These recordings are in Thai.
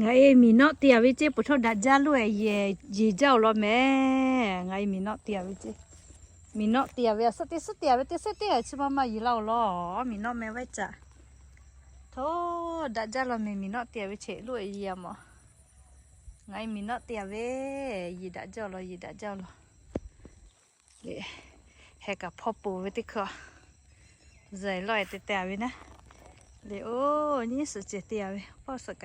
ไงมีนอเตียวิจิปุชดัดจ้าลุยเยจีเจ้าลอแม่ไงมีนอเตียวิจิมีนอเตียเวสติสเตียเวติสติอยชิมามาอยู่เล่าล้อมีนอแม่ไว้จ้ะโทดัจจาลอแม่มีนอเตียวิเชลุยเย่ยมอไงมีนอเตียเวยีดัดเจ้าลอยีดัดเจ้าลอเฮ้แหกับพ่อปู่ไว้ติค่ะใจลอยเตียเวนะเลยโอ้นี่สุดเจีเตียเวพ่อสักก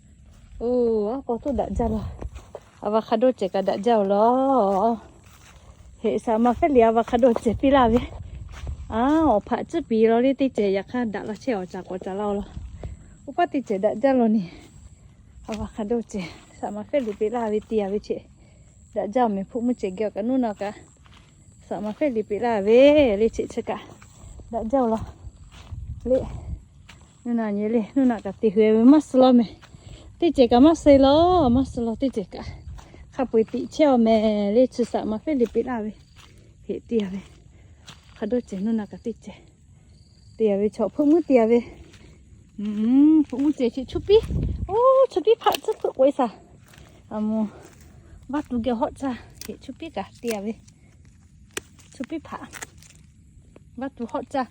อ Oh, apa tu dak jauh lah. Avocado cek dak jauh lah. He sama kali avocado cek pila be. Ah, opak tu pi lo ni ti cek ya kan dak lah cek ocak ocak lau lo. Upa ti cek dak jauh lo ni. Avocado cek sama kali pila be ti be cek. Dak jauh me puk mu cek gyak kan nuna ka. Sama kali pila be le cek cek ka. Dak jauh lo. Le. Nuna ni le nuna ka ti hue mas lo me. ติเจกมาเซโลมาเซโลติเจกาขับไปติเชียวแม่เลชุสามาเฟลิปิลาเวเฮเตียเวขัดดูเจนุนักติเจเตียเวชอบพุ่งมือเตียเวอืมพุ่งมือเจชิชุบปีโอ้ชุบปีผัดจะฝึกไว้ซะอามูวัดดูเกี่ยวฮอตจ้ะเฮชุบปีกะเตียเวชุบปีผัดวัดดูฮอตจ้ะ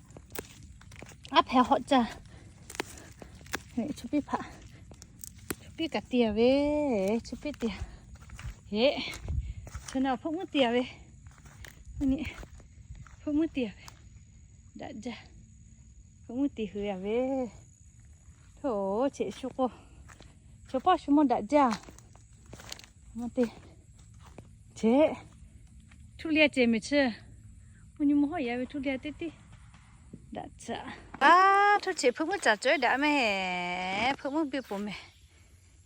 อัพแพฮอตจ้ะเฮชุบปีผัด biết cả tia về chứ biết tia thế thế nào không mất tia về nè không mất tia về đã ra không mất tia hứa về thổ chị chú cô chú bao chú muốn đã ra mất tia chế thu lia chế mới chưa mình nhưng mà hỏi về thu lia tít tít đã ra à ah, thu chị không mất trả chơi đã mẹ không mất biết bố mẹ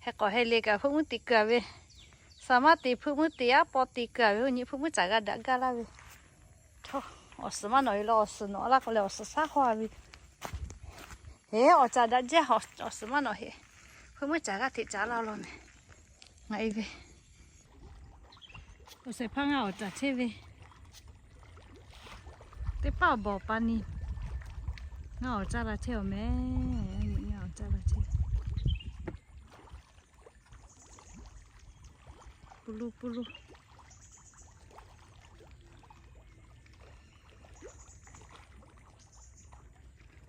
ให้ก่อให้เล็กอะพวกมึงติเกลือเวสามารถตีพวกมึงตีอะปอตีเกลือเว้ยนี่พวกมึงจ่ายกันดักกันละเวท้ออสมาหน่อยรอสนอละก็เลยอสซาหัวเวเฮ้อจายดักเจ้าอสมาหน่อยพวกมึงจ่ายกันที่จ่าเราเลยไงเว้ยอสพังเอาจายเช่เวเต้ป้าบอกปานีเงาจายละเที่ยวแม่ 블루블루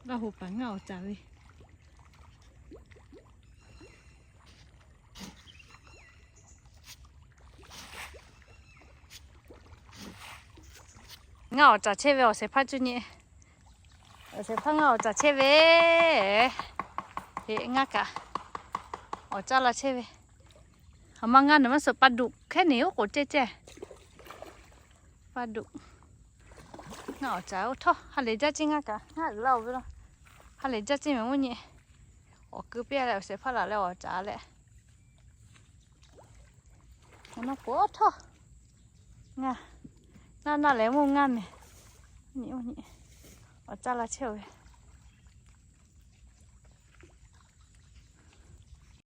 나 호빵아 어차피 ngao cha cheve o se phachu ni o se pha ngao cha cheve e nga ka o cha la cheve về เอามางานเดี๋ยวมันสปลาดุกแค่นี้โอ้โหเจ๊เจ๊ปลาดุกเหงาจ้าโอ้อฮัลโหลจ้าจริงอะกะฮัลโหลไปแล้วฮัลโหลจ้าจริงเหมือนวันนี้โอ้กือเปียแล้วเสียพละแล้วจ้าแหละมันก็ท่องาน่าน่าแล้วมึงงานเนี่ยนี่วันนี้อ๋อจ้าละเชียวเลย